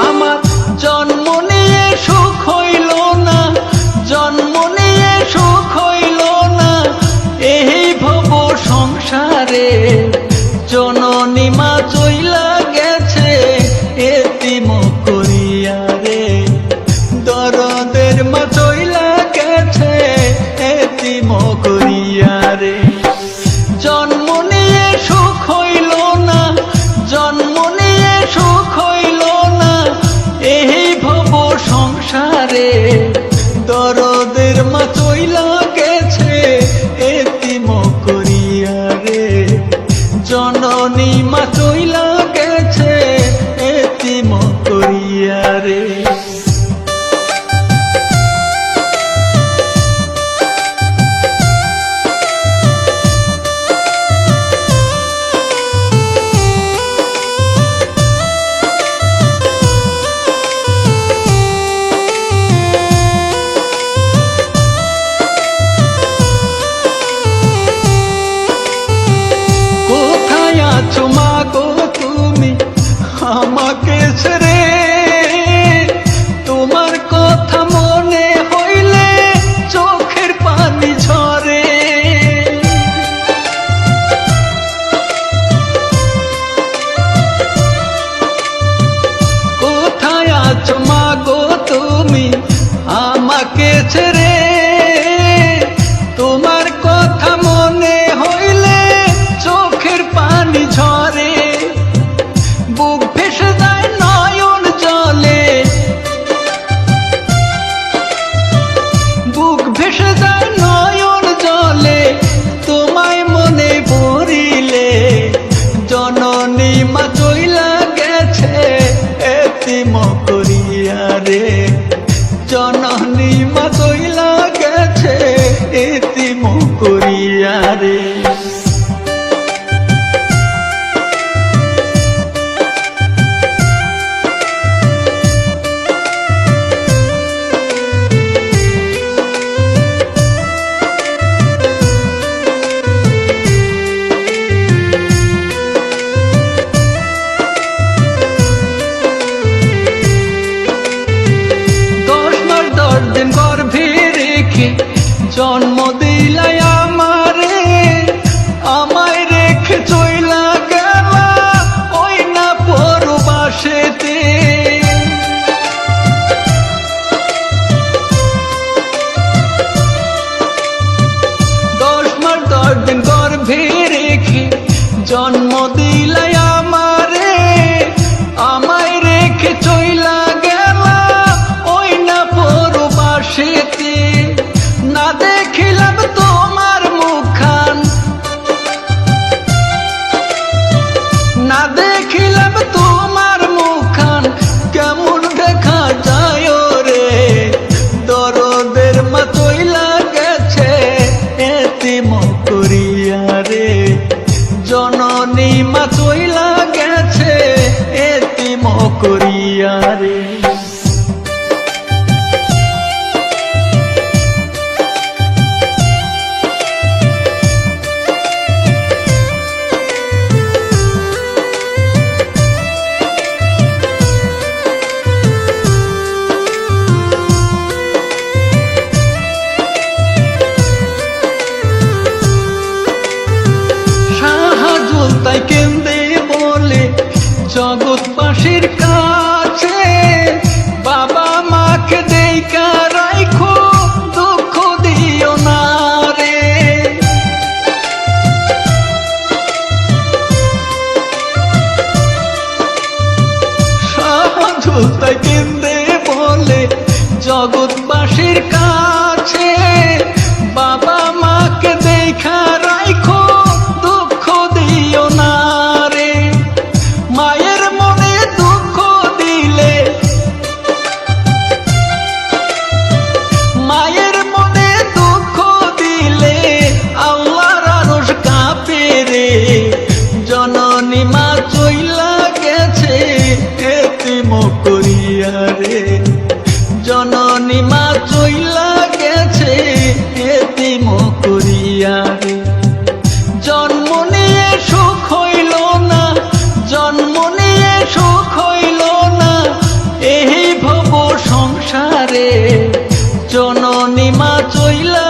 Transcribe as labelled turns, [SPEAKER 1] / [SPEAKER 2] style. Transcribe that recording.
[SPEAKER 1] আমার জন্ম নিয়ে সুখ হইল না জন্ম নিয়ে সুখ হইল না এই ভব সংসারে অনিমা চইলা মাগো তুমি আমাকে ছেড়ে areia. দেখিলাম তোমার রাস্তায় কেন্দে বলে জগৎ পাশের কাছে, বাবা মাকে দেখা রাইখো, দুঃখ দিও না রে। সাধুতায় কেন্দে বলে জগৎ পাশের কাছে প্রেম করিয়া রে। জননী মা চইলা গেছে এতিম করিয়া রে। জন্ম নিয়ে সুখ হইল না, জন্ম নিয়ে সুখ হইল না, এই ভব সংসারে। জননী মা চইলা